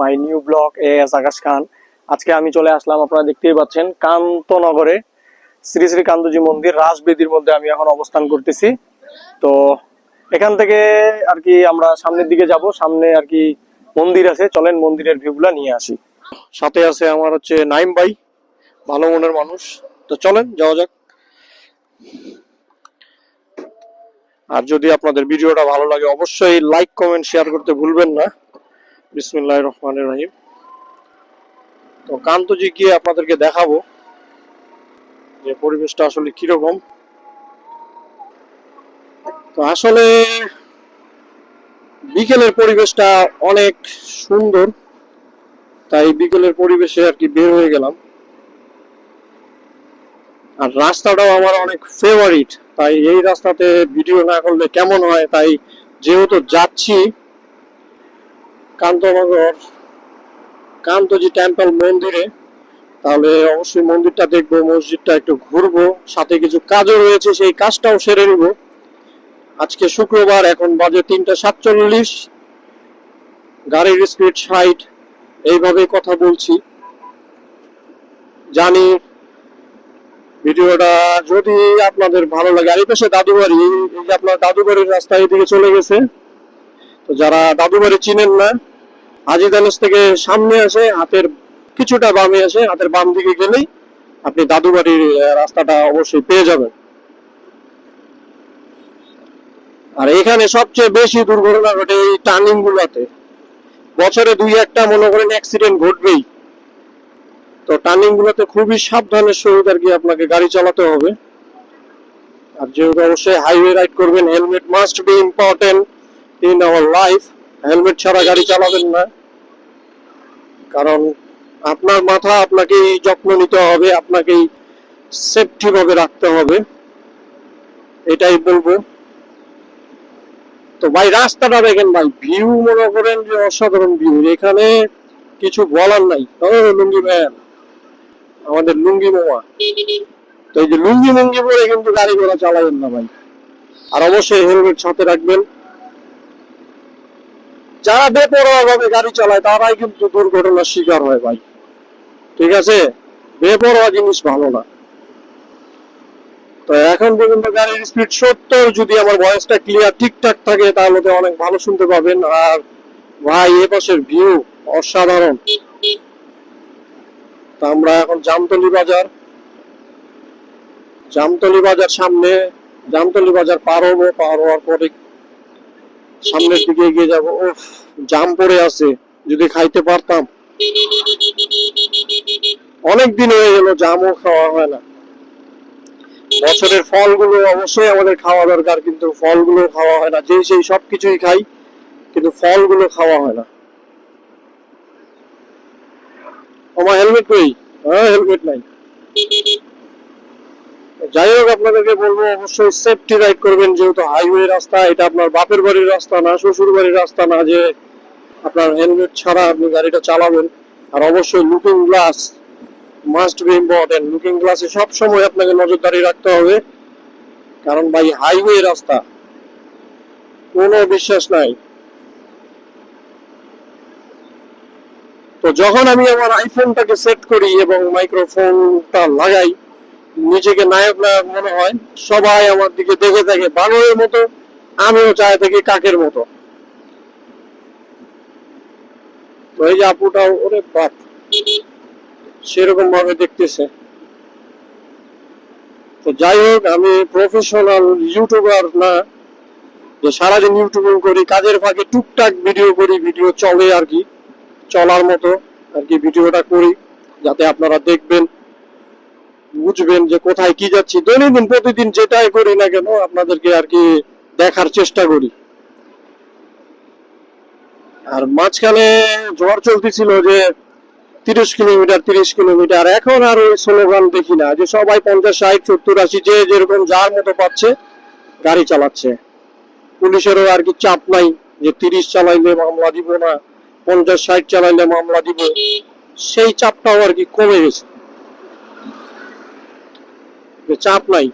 My new blog A S Akash Khan. আজকে আমি চলে আসলাম, আপনারা দেখতেই পাচ্ছেন, কান্তনগরে, শ্রী শ্রী কান্তজি মন্দির রাজবেদির মধ্যে আমি এখন অবস্থান করতেছি। তো এখান থেকে আর কি আমরা সামনের দিকে যাব, সামনে আর কি মন্দির আছে। চলেন মন্দিরের ভিউগুলা নিয়ে আসি। সাথে আছে আমার হচ্ছে নাইম ভাই, ভালো মনের মানুষ। তো চলেন, যাওয়া যাক। আর যদি আপনাদের ভিডিওটা ভালো লাগে, অবশ্যই লাইক কমেন্ট শেয়ার করতে ভুলবেন না। বিসমিল্লাহ রহমান রহিম। তো কান্তজি গিয়ে আপনাদেরকে দেখাবো যে পরিবেশটা আসলে কীরকম। তো আসলে বিকেলের পরিবেশটা অনেক সুন্দর, তাই বিকেলের পরিবেশে আর কি বের হয়ে গেলাম। আর রাস্তাটাও আমার অনেক ফেভারিট তাই এই রাস্তাতে ভিডিও না করলে কেমন হয়, তাই যেহেতু যাচ্ছি কান্তনগর, কান্তজি টেম্পল মন্দিরে, তাহলে অবশ্যই মন্দিরটা দেখব, মসজিদটা একটু ঘুরবো, সাথে কিছু কাজও রয়েছে, সেই কাজটাও সেরে নিব। আজকে শুক্রবার, এখন বাজে তিনটা সাতচল্লিশ, গাড়ির স্পিড ষাট, এইভাবে কথা বলছি। জানি ভিডিওটা যদি আপনাদের ভালো লাগে, আর এই পাশে দাদু বাড়ি এই যে আপনার দাদুবাড়ির রাস্তা এদিকে চলে গেছে। তো যারা দাদু বাড়ি চিনেন না হাজি দানেশ থেকে সামনে আসে, হাতের কিছুটা বামে আসে, হাতের বাম দিকে গেলেই আপনি দাদু বাড়ির রাস্তাটা অবশ্যই পেয়ে যাবেন। আর এখানে সবচেয়ে বেশি দুর্ঘটনা ঘটে এই টার্নিং গুলোতে বছরে দুই একটা মনে করেন অ্যাক্সিডেন্ট ঘটবেই। তো টার্নিং গুলোতে খুবই সাবধানের সহিত আর কি আপনাকে গাড়ি চালাতে হবে। আর যেহেতু অবশ্যই হাইওয়ে রাইড করবেন helmet must be important in our life helmet ছাড়া গাড়ি চালাবেন না। কারণ আপনার মাথা আপনাকেই যত্ন নিতে হবে, আপনাকেই সেফটি ভাবে রাখতে হবে। এটাই বলব। তো ভাই, রাস্তাটা দেখেন ভাই ভিউ মনে করেন যে অসাধারণ ভিউ এখানে কিছু বলার নাই। লুঙ্গি ম্যান আমাদের লুঙ্গি মোয়া তো এই যে লুঙ্গি মুঙ্গি পরে কিন্তু গাড়ি ঘোড়া চালাবেন না ভাই। আর অবশ্যই হেলমেট সাথে রাখবেন। যারা বেপরোয়া ভাবে গাড়ি চালায়, তারাই কিন্তু দুর্ঘটনার শিকার হয় ভাই। ঠিক আছে? বেপরোয়া জিনিস ভালো না। তো এখন পর্যন্ত গাড়ির স্পিড সত্তর, যদি আমার ভয়েসটা ক্লিয়ার ঠিকঠাক থাকে, তাহলে তো অনেক ভালো শুনতে পাবেন। আর ভাই, এ পাশের ভিউ অসাধারণ। তা আমরা এখন জামতলি বাজার। জামতলি বাজার সামনে, জামতলি বাজার পার হব, পার হওয়ার পরে সামনের দিকে এগিয়ে যাব। ও জাম পড়ে আছে, যদি খাইতে পারতাম। অনেক দিন হয়ে গেল, জামও খাওয়া হয় না। বছরের ফলগুলো অবশ্যই আমাদের খাওয়া দরকার, কিন্তু ফলগুলো খাওয়া হয় না। যে সেই সব কিছুই খাই, কিন্তু ফলগুলো খাওয়া হয় না। আমার হেলমেট নেই। হ্যাঁ হেলমেট নাই। যাই হোক, আপনাদেরকে বলব, অবশ্যই সেফটি রাইড করবেন, যেহেতু হাইওয়ে রাস্তা, এটা আপনার বাপের বাড়ির রাস্তা না, শ্বশুর বাড়ির রাস্তা না যে আপনার হেলমেট ছাড়া আপনি গাড়িটা চালাবেন। আর অবশ্যই looking glass must be important looking গ্লাসে সব সময় আপনাকে নজরদারি রাখতে হবে। কারণ ভাই হাইওয়ে রাস্তা, কোনো বিশ্বাস নাই। তো যখন আমি আমার আইফোনটাকে সেট করি এবং মাইক্রোফোনটা লাগাই নিজেকে নায়ক নায়ক মনে হয়, সবাই আমার দিকে দেখে থাকে বানরের মতো, আমিও চাই থাকি কাকের মতো। তো এই যে আপুটাও ওরে বাপ সেরকম ভাবে দেখতেছে। তো যাই হোক, আমি প্রফেশনাল ইউটিউবার না, যে সারাদিন ইউটিউবিং করি, কাজের ফাঁকে টুকটাক ভিডিও করি ভিডিও চলে আর কি, চলার মতো আর কি ভিডিওটা করি, যাতে আপনারা দেখবেন। বুঝবেন যে কোথায় কি যাচ্ছি। দৈনন্দিন প্রতিদিন যেটাই করি না কেন, আপনাদেরকে আর কি দেখার চেষ্টা করি। আর মাঝখানে ঝড় চলতেছিল যে তিরিশ কিলোমিটার তিরিশ কিলোমিটার। এখন আর ওই স্লোগান দেখি না, যে সবাই পঞ্চাশ, ষাট, সত্তর, আশি, যে যেরকম যার মতো পাচ্ছে, গাড়ি চালাচ্ছে। পুলিশেরও আর কি চাপ নাই যে তিরিশ চালাইলে মামলা দিব না, পঞ্চাশ, ষাট চালাইলে মামলা দিব। সেই চাপটাও আর কি কমে গেছে। যে চাপ নাই।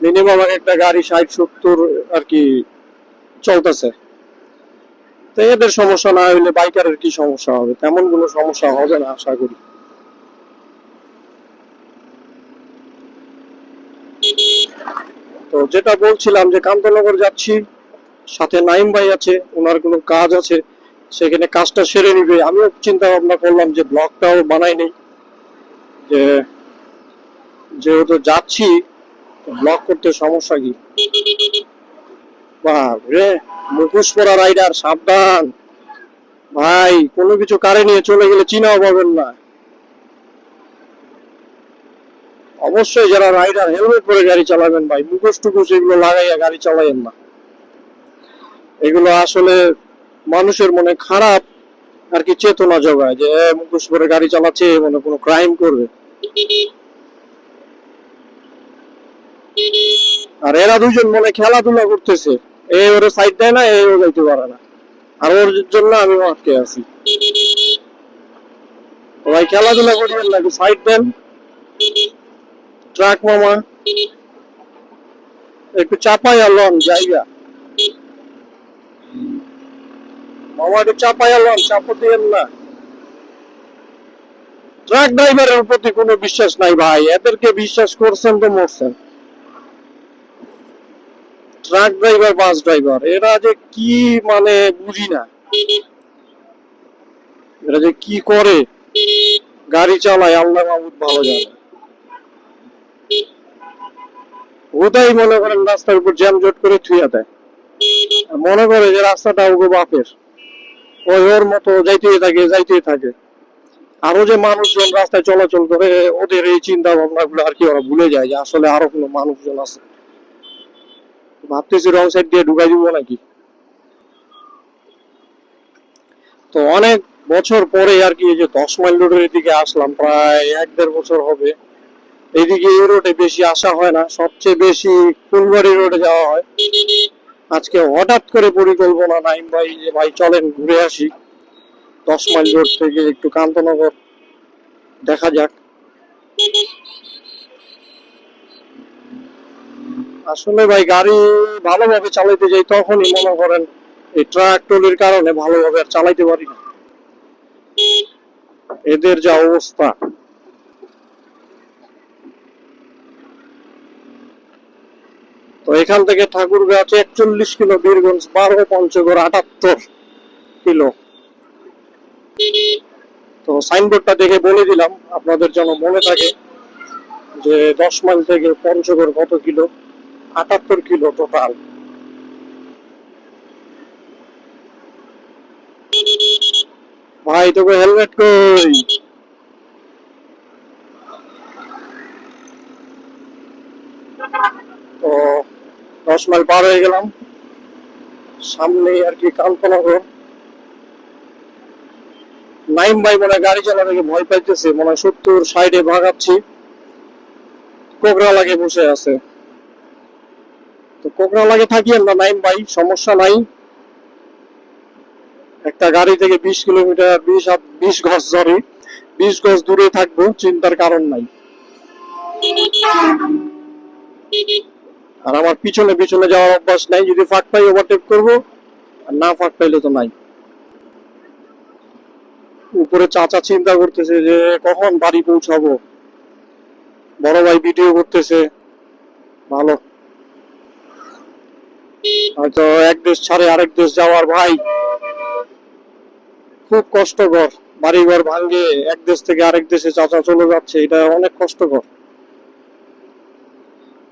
মিনিমাম একটা গাড়ি ষাট, সত্তর আর কি চলতেছে। তো এদের সমস্যা না হইলে বাইকারের কি সমস্যা হবে? তেমন কোনো সমস্যা হবে না, আশা করি। তো যেটা বলছিলাম যে কান্তনগর যাচ্ছি, সাথে নাইম ভাই আছে, ওনার কোনো কাজ আছে, সেখানে কাজটা সেরে নিবে। আমিও চিন্তা ভাবনা করলাম যে ব্লগটাও বানাই নেই, যে যেহেতু যাচ্ছি ব্লগ করতে সমস্যা কি? মুখোশ পরা রাইডার সাবধান। ভাই, কোনো কিছু কারে নিয়ে চলে গেলে চিনাও পাবেন না। অবশ্যই যারা রাইডার হেলমেট পরে গাড়ি চালাবেন ভাই, মুখোশ টুকুশ এগুলো লাগাইয়া গাড়ি চালাইয়েন না। এগুলো আসলে মানুষের মনে খারাপ আর কি চেতনা জোগায় যে মুখোশ পরে গাড়ি চালাচ্ছে মনে কোনো ক্রাইম করবে। আর এরা দুজন মনে খেলাধুলা করতেছে। এ ওরে সাইড দেয় না, এ ও যাইতে পারে না। আর ওর জন্য আমি আটকে আছি। ভাই খেলাধুলা করবেন নাকি? সাইড দেন। ট্রাক মামা। একটু চাপাই আলন জায়গা। মামা, একটু চাপাই আলন চাপা দিয়েন না। ট্রাক ড্রাইভারের প্রতি কোনো বিশ্বাস নাই ভাই। এদেরকে বিশ্বাস করছেন তো মরছেন। ট্রাক ড্রাইভার বাস ড্রাইভার এরা যে কি মানে বুঝি না। এরা যে কি করে? গাড়ি চালায়, আল্লাহ মাহমুদ ভালো জানে। ওটাই মনে করেন রাস্তার উপর জ্যাম জট করে থুইয়া দেয়। মনে করে যে রাস্তাটা ওগো বাপের। ওই ওর মতো যাইতেই থাকে যাইতেই থাকে। আরও যে মানুষজন রাস্তায় চলাচল করে, ওদের এই চিন্তা ভাবনা গুলো আর কি ওরা ভুলে যায় যে আসলে আরও কোনো মানুষজন আছে। ভাবতেছি রং সাইড দিয়ে ঢুকাই দিব নাকি? তো অনেক বছর পরে আর কি এই যে দশ মাইল রোডের এদিকে আসলাম, প্রায় এক দেড় বছর হবে। এইদিকে এই রোডে বেশি আসা হয় না, সবচেয়ে বেশি ফুলবাড়ি রোডে যাওয়া হয়। আজকে হঠাৎ করে পরিকল্পনা নাইম ভাই, যে ভাই চলেন ঘুরে আসি। দশ মাইল রোড থেকে একটু কান্তনগর দেখা যাক। আসলে ভাই, গাড়ি ভালোভাবে চালাইতে যাই তখনই মনে করেন এই ট্রাক ট্রলির কারণে ভালোভাবে আর চালাইতে পারি না। এদের যা অবস্থা। তো এখান থেকে ঠাকুরগাছ একচল্লিশ কিলো, বীরগঞ্জ বারো, পঞ্চগড় আটাত্তর কিলো। তো সাইনবোর্ডটা দেখে বলে দিলাম, আপনাদের যেন মনে থাকে যে দশ মাইল থেকে পঞ্চগড় কত কিলো। আটাত্তর কিলো টোটাল ভাই, তোকে হেলমেট কই? তো দশ মাইল পার হয়ে গেলাম। সামনে আর কি কালপনগর নাইম ভাই মনে গাড়ি চালা থেকে ভয় পাইতেছে, মনে হয় সত্তর সাইডে ভাগাচ্ছি। কোকরা লাগে বসে আছে। তো কোকরা লাগে থাকি আমরা নাইম ভাই, সমস্যা নাই। একটা গাড়ি থেকে বিশ কিলোমিটার, বিশ বিশ গজ ধরে বিশ গজ দূরে থাকব, চিন্তার কারণ নাই। আর আমার পিছনে পিছনে যাওয়ার অভ্যাস নাই, যদি ফাঁক পাই ওভারটেক করব, আর না ফাঁক পাইলে তো নাই। উপরে চাচা চিন্তা করতেছে যে, কখন বাড়ি পৌঁছাবো? বড় ভাই ভিডিও করতেছে, ভালো। হয়তো এক দেশ ছাড়ে আরেক দেশ যাওয়ার ভাই। খুব কষ্টকর। বাড়ি ঘর ভাঙ্গে এক দেশ থেকে আরেক দেশে চাচা চলে যাচ্ছে, এটা অনেক কষ্টকর।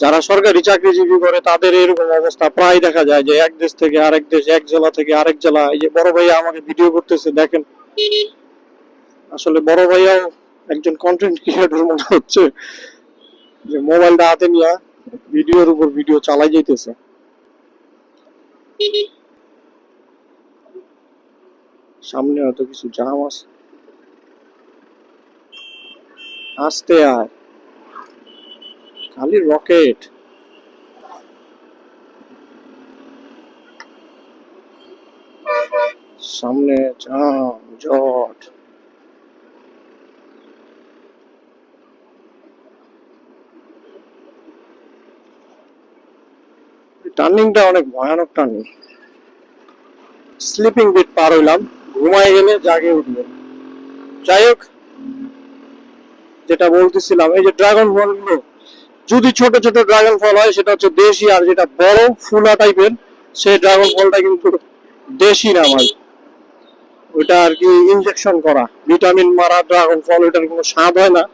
যারা সরকারি চাকরিজীবী করে, তাদের এরকম অবস্থা। প্রায় দেখা যায় যে এক দেশ থেকে আরেক দেশ, এক জেলা থেকে আরেক জেলা। এই যে বড় ভাইয়া আমাকে ভিডিও করতেছে, দেখেন। আসলে বড় ভাইয়াও একজন কন্টেন্ট ক্রিয়েটর মনে হচ্ছে। যে মোবাইলটা হাতে নিয়ে ভিডিওর উপর ভিডিও চালাই যাইতেছে। সামনে হয়তো কিছু জাম আছে। আসতে আয়। খালি রকেট। সামনে জাম জট। টার্নিংটা অনেক ভয়ানক টার্নিং স্লিপিং বেড পার হইলাম, ঘুমায় গেলে জাগে উঠবে যাই হোক, যেটা বলতেছিলাম, এই যে ড্রাগন ফলগুলো, যদি ছোট ছোট ড্রাগন ফল হয়, সেটা হচ্ছে দেশি আর যেটা বড় ফুলা টাইপের, সেই ড্রাগন ফলটা কিন্তু দেশি না ভাই। ওইটা আর কি ইনজেকশন করা ভিটামিন মারা ড্রাগন ফল, ওইটার কোনো স্বাদ হয় না।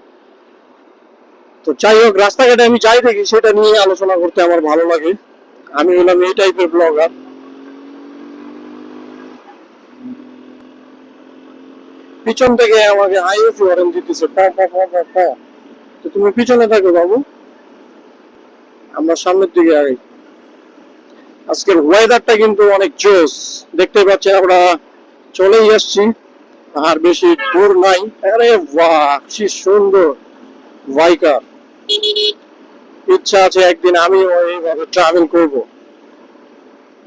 তো যাই হোক, রাস্তাঘাটে আমি যাই দেখি, সেটা নিয়ে আলোচনা করতে আমার ভালো লাগে। আমি হলাম এই টাইপের ব্লগার পিছন থেকে আমাকে ওয়ারেন দিতেছে তো তুমি পিছনে থাকো বাবু। আমরা সামনের দিকে আগে। আজকের ওয়েদারটা কিন্তু অনেক জোস দেখতে পাচ্ছেন আমরা চলেই আসছি। আর বেশি দূর নাই। আরে বাহ, কি সুন্দর। বাইকার। ইচ্ছা আছে একদিন আমিও এইভাবে ট্রাভেল করব।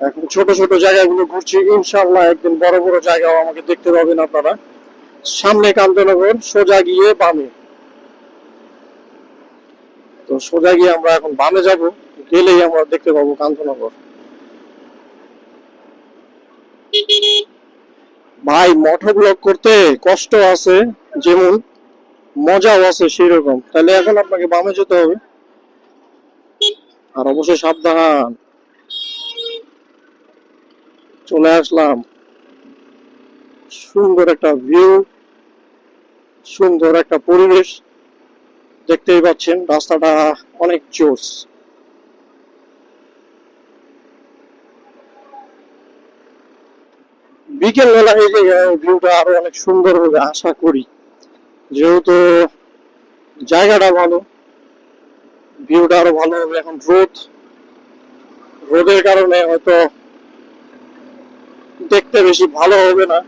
এখন ছোট ছোট জায়গাগুলো ঘুরছি ইনশাল্লাহ একদিন বড় বড় জায়গাও আমাকে দেখতে পাবেন আপনারা। সামনে কান্তনগর সোজা গিয়ে বামে। তো সোজা গিয়ে আমরা এখন বামে যাব, গেলেই আমরা দেখতে পাবো কান্তনগর ভাই মঠো ব্লগ করতে কষ্ট আছে, যেমন মজাও আছে সেই রকম তাহলে এখন আপনাকে বামে যেতে হবে। আর অবশ্যই সাবধান। চলে আসলাম। সুন্দর একটা ভিউ সুন্দর একটা পরিবেশ। দেখতেই পাচ্ছেন, রাস্তাটা অনেক জোস বিকেল বেলা এই ভিউটা আরও অনেক সুন্দর হবে, আশা করি। যেহেতু জায়গাটা ভালো ভিউটা আরও ভালো হবে। এখন রোদ, রোদের কারণে হয়তো দেখতে বেশি ভালো হবে না।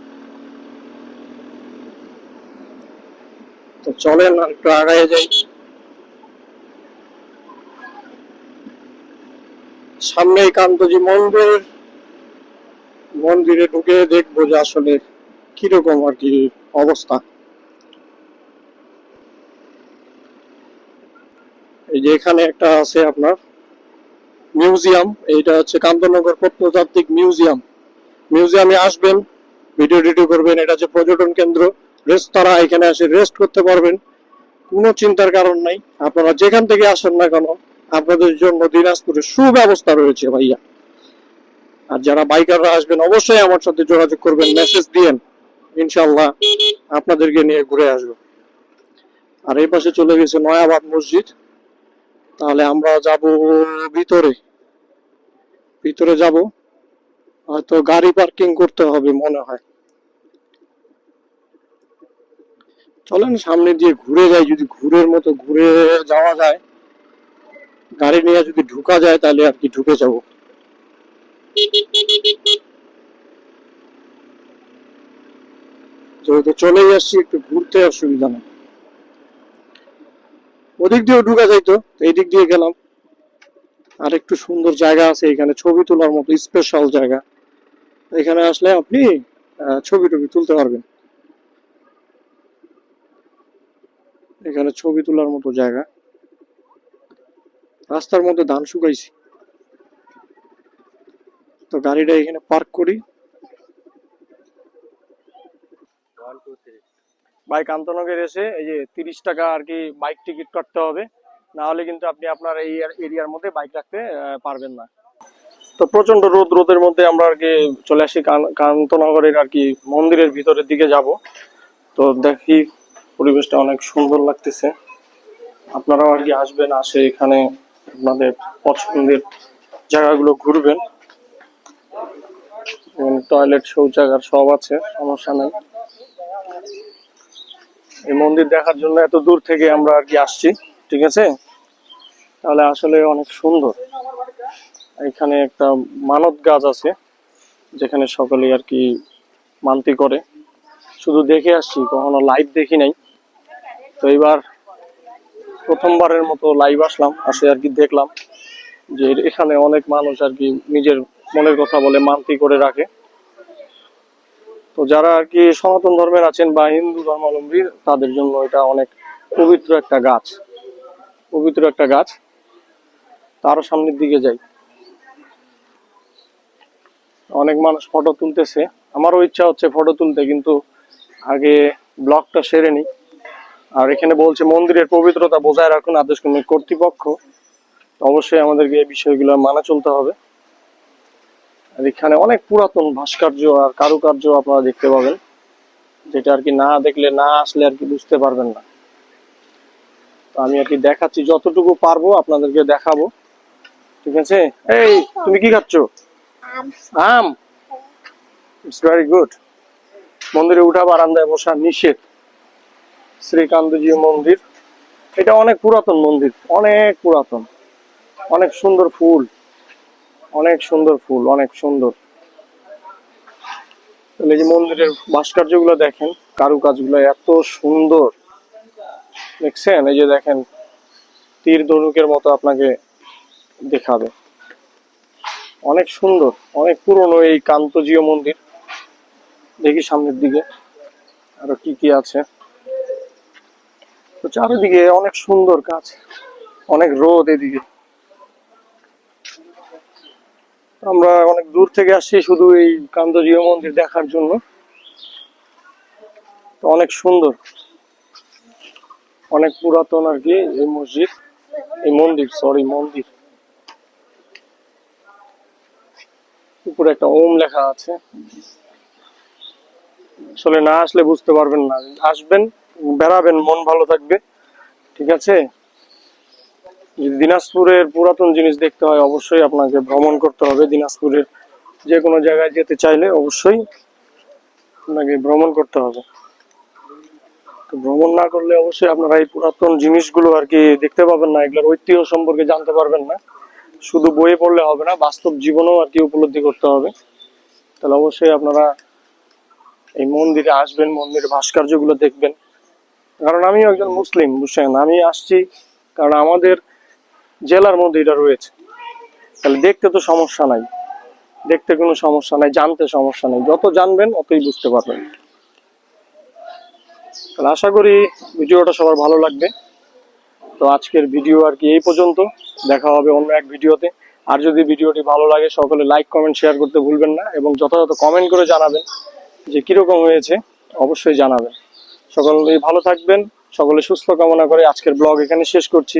তো চলেন, একটু আগায় যাই। সামনেই কান্তজি মন্দির, মন্দিরে ঢুকে দেখব যে আসলে কীরকম আর কি অবস্থা। এই যে এখানে একটা আছে আপনার মিউজিয়াম, এইটা হচ্ছে কান্তনগর প্রত্নতাত্ত্বিক মিউজিয়াম। মিউজিয়ামে আসবেন, ভিডিও টিডিও করবেন, এটা হচ্ছে পর্যটন কেন্দ্র, রেস্তোরাঁ, এখানে এসে রেস্ট করতে পারবেন। কোনো চিন্তার কারণ নাই, আপনারা যেখান থেকে আসেন না কেন, আপনাদের জন্য দিনাজপুরে সুব্যবস্থা রয়েছে ভাইয়া। আর যারা বাইকাররা আসবেন, অবশ্যই আমার সাথে যোগাযোগ করবেন মেসেজ দিয়েন ইনশাল্লাহ আপনাদেরকে নিয়ে ঘুরে আসব। আর এই পাশে চলে গেছে নয়াবাদ মসজিদ। তাহলে আমরা যাব ভিতরে। ভিতরে যাব। হয়তো গাড়ি পার্কিং করতে হবে মনে হয়। চলেন সামনে দিয়ে ঘুরে যাই। যদি ঘুরের মতো ঘুরে যাওয়া যায়, গাড়ি নিয়ে যদি ঢুকা যায়, তাহলে আর কি ঢুকে যাব। যেহেতু চলেই আসছি, একটু ঘুরতে অসুবিধা নেই। ওদিক দিয়েও ঢুকা যাইতো এই দিক দিয়ে গেলাম। আর একটু সুন্দর জায়গা আছে এখানে, ছবি তোলার মতো স্পেশাল জায়গা। এখানে আসলে আপনি ছবি টবি তুলতে পারবেন। এখানে ছবি তোলার মতো জায়গা। রাস্তার মধ্যে ধান শুকাইছি। তো গাড়িটা এখানে পার্ক করি। বাইক আন্তনগর এসে এই যে তিরিশ টাকা আর কি বাইক টিকিট কাটতে হবে। না হলে কিন্তু আপনি আপনার এই এরিয়ার মধ্যে বাইক রাখতে পারবেন না। তো প্রচণ্ড রোদ, রোদের মধ্যে আমরা আর কি চলে আসি কান্তনগরের আর কি মন্দিরের ভিতরের দিকে যাব। তো দেখি পরিবেশটা অনেক সুন্দর লাগতেছে। আপনারাও আর কি আসবেন, আসে এখানে আপনাদের পছন্দের জায়গাগুলো ঘুরবেন। টয়লেট শৌচাগার সব আছে, সমস্যা নাই। এই মন্দির দেখার জন্য এত দূর থেকে আমরা আর কি আসছি, ঠিক আছে? তাহলে আসলে অনেক সুন্দর। এখানে একটা মানত গাছ আছে, যেখানে সকলে আর কি মানতি করে। শুধু দেখে আসছি, কখনো লাইভ দেখি নাই। তো এবার প্রথমবারের মতো লাইভ আসলাম, আসে আর কি দেখলাম যে এখানে অনেক মানুষ আর কি নিজের মনের কথা বলে মানতি করে রাখে। তো যারা আর কি সনাতন ধর্মের আছেন বা হিন্দু ধর্মাবলম্বী, তাদের জন্য এটা অনেক পবিত্র একটা গাছ। পবিত্র একটা গাছ। তারও সামনের দিকে যাই। অনেক মানুষ ফটো তুলতেছে। আমারও ইচ্ছা হচ্ছে ফটো তুলতে, কিন্তু আগে ব্লগটা সেরে নিই। আর এখানে বলছে, মন্দিরের পবিত্রতা বজায় রাখুন আদেশ কর্তৃপক্ষ। অবশ্যই আমাদেরকে এই বিষয়গুলো মানা চলতে হবে। আর এখানে অনেক পুরাতন ভাস্কর্য আর কারুকার্য আপনারা দেখতে পাবেন যেটা আর কি না দেখলে না আসলে আর কি বুঝতে পারবেন না। তো আমি আর কি দেখাচ্ছি যতটুকু পারব আপনাদেরকে দেখাবো। ঠিক আছে? এই তুমি কি খাচ্ছ? আম। ইটস ভেরি গুড মন্দিরে উঠা বারান্দায় বসা নিষেধ। শ্রীকান্তজি মন্দির। এটা অনেক পুরাতন মন্দির অনেক পুরাতন। অনেক সুন্দর ফুল। অনেক সুন্দর ফুল, অনেক সুন্দর। এই যে মন্দিরের ভাস্কর্যগুলো দেখেন, কারুকাজগুলো এত সুন্দর। দেখছেন? এই যে দেখেন, তীর ধনুকের মতো আপনাকে দেখাবে। অনেক সুন্দর, অনেক পুরনো এই কান্তজীয় মন্দির। দেখি সামনের দিকে, আরও কি কি আছে। তো চারিদিকে অনেক সুন্দর কাজ অনেক রোদ এদিকে। আমরা অনেক দূর থেকে আসছি শুধু এই কান্তজীয় মন্দির দেখার জন্য। অনেক সুন্দর। অনেক পুরাতন আর কি এই মসজিদ। এই মন্দির সরি মন্দির। উপরে একটা ওম লেখা আছে। আসলে না আসলে বুঝতে পারবেন না। আসবেন, বেড়াবেন, মন ভালো থাকবে। ঠিক আছে? দিনাজপুরের পুরাতন জিনিস দেখতে হয়, অবশ্যই আপনাকে ভ্রমণ করতে হবে। দিনাজপুরের যে কোনো জায়গায় যেতে চাইলে অবশ্যই আপনাকে ভ্রমণ করতে হবে। তো ভ্রমণ না করলে অবশ্যই আপনারা এই পুরাতন জিনিসগুলো আর কি দেখতে পাবেন না, এগুলোর ঐতিহ্য সম্পর্কে জানতে পারবেন না। শুধু বইয়ে পড়লে হবে না, বাস্তব জীবনেও আর কি উপলব্ধি করতে হবে। তাহলে অবশ্যই আপনারা এই মন্দিরে আসবেন, মন্দিরের ভাস্কর্যগুলো দেখবেন। কারণ আমি একজন মুসলিম, বুঝছেন? আমি আসছি কারণ আমাদের জেলার মধ্যে এটা রয়েছে। তাহলে দেখতে তো সমস্যা নাই। দেখতে কোনো সমস্যা নাই, জানতে সমস্যা নাই। যত জানবেন, অতই বুঝতে পারবেন। তাহলে আশা করি ভিডিওটা সবার ভালো লাগবে। তো আজকের ভিডিও আর কি এই পর্যন্ত। দেখা হবে অন্য এক ভিডিওতে। আর যদি ভিডিওটি ভালো লাগে, সকলে লাইক, কমেন্ট, শেয়ার করতে ভুলবেন না এবং যথাযথ কমেন্ট করে জানাবেন যে কীরকম হয়েছে, অবশ্যই জানাবেন। সকলেই ভালো থাকবেন, সকলে সুস্থ কামনা করে আজকের ব্লগ এখানে শেষ করছি।